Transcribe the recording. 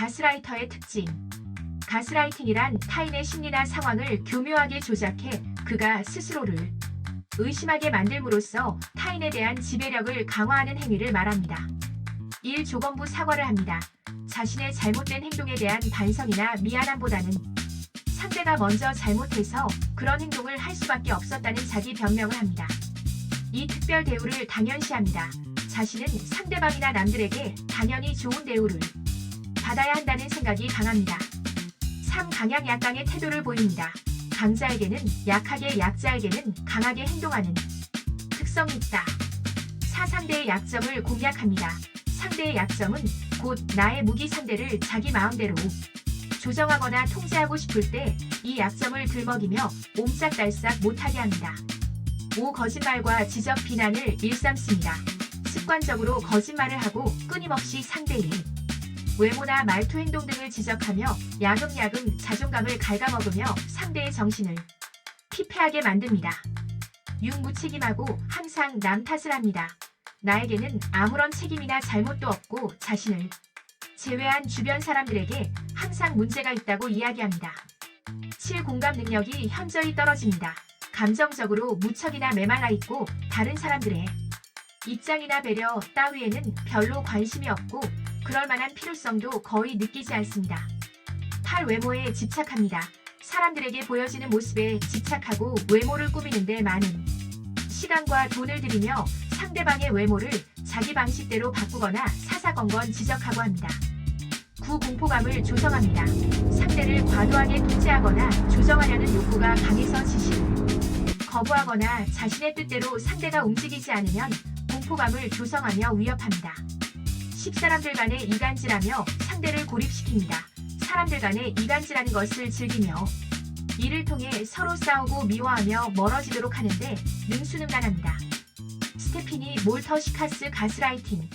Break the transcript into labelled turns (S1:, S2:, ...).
S1: 가스라이터의 특징. 가스라이팅이란 타인의 심리나 상황을 교묘하게 조작해 그가 스스로를 의심하게 만들므로써 타인에 대한 지배력을 강화하는 행위를 말합니다. 1. 조건부 사과를 합니다. 자신의 잘못된 행동에 대한 반성이나 미안함보다는 상대가 먼저 잘못해서 그런 행동을 할 수밖에 없었다는 자기 변명을 합니다. 이 특별 대우를 당연시합니다. 자신은 상대방이나 남들에게 당연히 좋은 대우를 받아야 한다는 생각이 강합니다. 3. 강약 약강의 태도를 보입니다. 강자에게는 약하게 약자에게는 강하게 행동하는 특성이 있다. 4. 상대의 약점을 공략합니다. 상대의 약점은 곧 나의 무기 상대를 자기 마음대로 조정하거나 통제하고 싶을 때 이 약점을 들먹이며 옴짝달싹 못하게 합니다. 5. 거짓말과 지적 비난을 일삼습니다. 습관적으로 거짓말을 하고 끊임없이 상대의 외모나 말투 행동 등을 지적하며 야금야금 자존감을 갉아먹으며 상대의 정신을 피폐하게 만듭니다. 6. 무책임하고 항상 남 탓을 합니다. 나에게는 아무런 책임이나 잘못도 없고 자신을 제외한 주변 사람들에게 항상 문제가 있다고 이야기합니다. 7. 공감 능력이 현저히 떨어집니다. 감정적으로 무척이나 메말라 있고 다른 사람들의 입장이나 배려 따위에는 별로 관심이 없고 그럴 만한 필요성도 거의 느끼지 않습니다. 8. 외모에 집착합니다. 사람들에게 보여지는 모습에 집착하고 외모를 꾸미는데 많은 시간과 돈을 들이며 상대방의 외모를 자기 방식대로 바꾸거나 사사건건 지적하고 합니다. 9. 공포감을 조성합니다. 상대를 과도하게 통제하거나 조정하려는 욕구가 강해서 지시를 거부하거나 자신의 뜻대로 상대가 움직이지 않으면 공포감을 조성하며 위협합니다. 10. 사람들 간에 이간질하며 상대를 고립시킵니다. 사람들 간에 이간질하는 것을 즐기며 이를 통해 서로 싸우고 미워하며 멀어지도록 하는데 능수능란합니다. 스테피니 몰터 시카스 가스라이팅